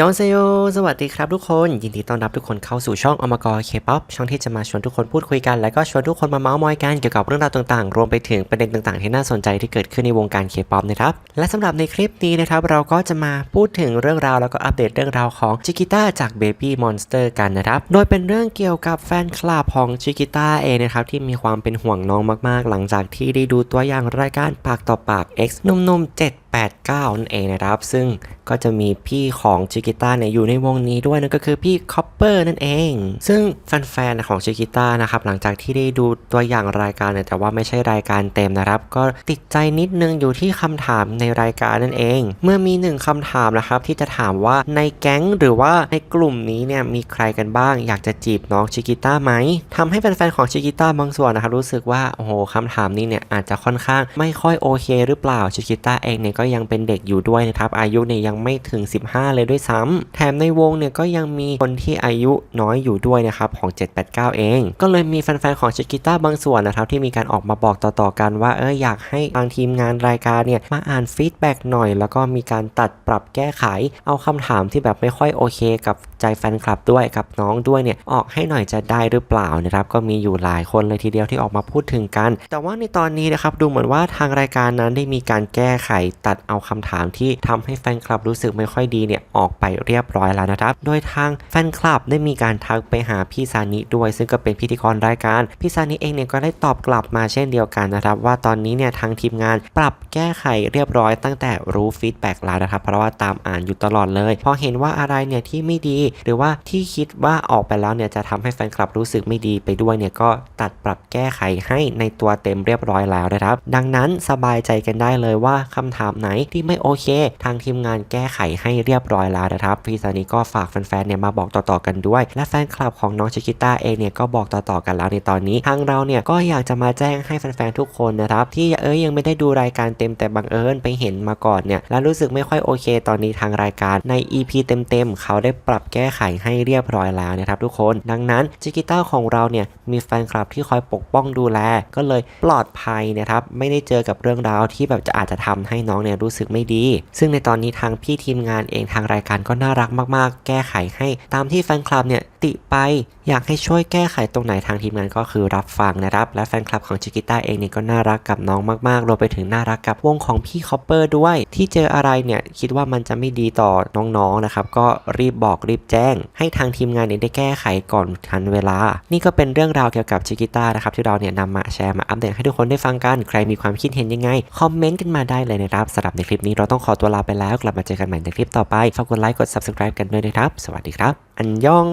ยองเซโย สวัสดีครับทุกคน ยินดีต้อนรับทุกคนเข้าสู่ช่องอมกรเคป๊อปช่องที่จะมาชวนทุกคนพูดคุยกัน และก็ชวนทุกคนมาเมาส์มอยกันเกี่ยวกับเรื่องราวต่างๆ รวมไปถึงประเด็นต่างๆ ที่น่าสนใจที่เกิดขึ้นในวงการเคป๊อปนะครับ และสำหรับในคลิปนี้นะครับ เราก็จะมาพูดถึงเรื่องราวแล้วก็อัปเดตเรื่องราวของชิกิต้าจาก Baby Monster กันนะครับ โดยเป็นเรื่องเกี่ยวกับแฟนคลับของชิกิต้าเองนะครับที่มีความเป็นห่วงน้องมากๆ หลังจากที่ได้ดูตัวอย่างรายการปากต่อปาก X หนุ่มๆ7 8 9 นั่นเองนะครับ ซึ่งก็จะมีพี่ของชิกิต้าเนี่ยอยู่ในวงนี้ด้วยนั่นก็คือพี่คอปเปอร์นั่นเอง ซึ่งแฟนๆของชิกิต้านะครับหลังจากที่ได้ดูตัวอย่างรายการเนี่ยแต่ว่าไม่ใช่รายการเต็มนะครับ ก็ติดใจนิดนึงอยู่ที่คำถามในรายการนั่นเอง เมื่อมีหนึ่งคำถามนะครับที่จะถามว่าในแก๊งหรือว่าในกลุ่มนี้เนี่ยมีใครกันบ้าง อยากจะจีบน้องชิกิต้าไหมทำให้แฟนๆของชิกิต้าบางส่วนนะครับรู้สึกว่าโอ้โหคำถามนี้เนี่ยอาจจะค่อนข้างไม่ค่อยโอเค หรือเปล่าชิกิต้าเองเนี่ยก็ยังเป็นเด็กอยู่ด้วยนะครับอายุเนี่ยยังไม่ถึง 15 เลยด้วยซ้ำแถมในวงเนี่ยก็ยังมีคนที่อายุน้อยอยู่ด้วยนะครับของ 789 เอง ก็เลยมีแฟนๆของชิกิต้าบางส่วนนะครับที่มีการออกมาบอกต่อๆกันว่าเอออยากให้ทางทีมงานรายการเนี่ยมาอ่านฟีดแบ็กหน่อย แล้วก็มีการตัดปรับแก้ไข เอาคำถามที่แบบไม่ค่อยโอเคกับใจแฟนคลับด้วยกับน้องด้วยเนี่ยออกให้หน่อยจะได้หรือเปล่านะครับก็มีอยู่หลายคนเลยทีเดียวที่ออกมาพูดถึงกัน แต่ว่าในตอนนี้นะครับดูเหมือนว่าทางรายการนั้นได้มีการแก้ไขตัดเอาคำถามที่ทำให้แฟนคลับรู้สึกไม่ค่อยดีเนี่ยออกไปเรียบร้อยแล้วนะครับ โดยทางแฟนคลับได้มีการทักไปหาพี่ซานิด้วย ซึ่งก็เป็นพิธีกรรายการ พี่ซานิเองเนี่ยก็ได้ตอบกลับมาเช่นเดียวกันนะครับ ว่าตอนนี้เนี่ยทางทีมงานปรับแก้ไขเรียบร้อยตั้งแต่รู้ฟีดแบ็กแล้วนะครับ เพราะว่าตามอ่านอยู่ตลอดเลย พอเห็นว่าอะไรเนี่ยที่ไม่ดี หรือว่าที่คิดว่าออกไปแล้วเนี่ยจะทำให้แฟนคลับรู้สึกไม่ดีไปด้วยเนี่ยก็ตัดปรับแก้ไขให้ในตัวเต็มเรียบร้อยแล้วนะครับ ดังนั้นสบายใจกันได้เลยว่าคำถามไหนที่ไม่โอเค ทางทีมงานแก้ไขให้เรียบร้อยแล้วนะครับพี่ซานิก็ฝากแฟนๆเนี่ยมาบอกต่อๆกันด้วย และแฟนคลับของน้องชิกิต้าเองเนี่ยก็บอกต่อๆกันแล้วในตอนนี้ ทางเราเนี่ยก็อยากจะมาแจ้งให้แฟนๆทุกคนนะครับที่เอ้ยยังไม่ได้ดูรายการเต็มแต่บังเอิญไปเห็นมาก่อนเนี่ยและรู้สึกไม่ค่อยโอเค ตอนนี้ทางรายการใน EP เต็มๆเขาได้ปรับแก้ไขให้เรียบร้อยแล้วนะครับทุกคน ดังนั้นชิกิต้าของเราเนี่ยมีแฟนคลับที่คอยปกป้องดูแล ก็เลยปลอดภัยนะครับไม่ได้เจอกับเรื่องราวที่แบบจะอาจจะทำให้น้องเนี่ยรู้สึกไม่ดี ซึ่งในตอนนี้ทางพี่ทีมงานเองทางรายการก็น่ารักมาก ๆ แก้ไขให้ ตามที่แฟนคลับเนี่ยติไป อยากให้ช่วยแก้ไขตรงไหนทางทีมงานก็คือรับฟังนะครับ และแฟนคลับของชิกิต้าเองเนี่ยก็น่ารักกับน้องมากๆรวมไปถึงน่ารักกับวงของพี่คอปเปอร์ด้วย ที่เจออะไรเนี่ยคิดว่ามันจะไม่ดีต่อน้องๆนะครับก็รีบบอกรีบแจ้ง ให้ทางทีมงานเนี่ยได้แก้ไขก่อนทันเวลา นี่ก็เป็นเรื่องราวเกี่ยวกับชิกิต้านะครับที่เราเนี่ยนำมาแชร์มาอัปเดตให้ทุกคนได้ฟังกัน ใครมีความคิดเห็นยังไงคอมเมนต์กันมาได้เลยนะครับสำหรับในคลิปนี้เราต้องขอตัวลาไปแล้ว กลับมาเจอกันใหม่ในคลิปต่อไปฝากกดไลค์กด subscribe กันด้วยนะครับ สวัสดีครับ อันยอง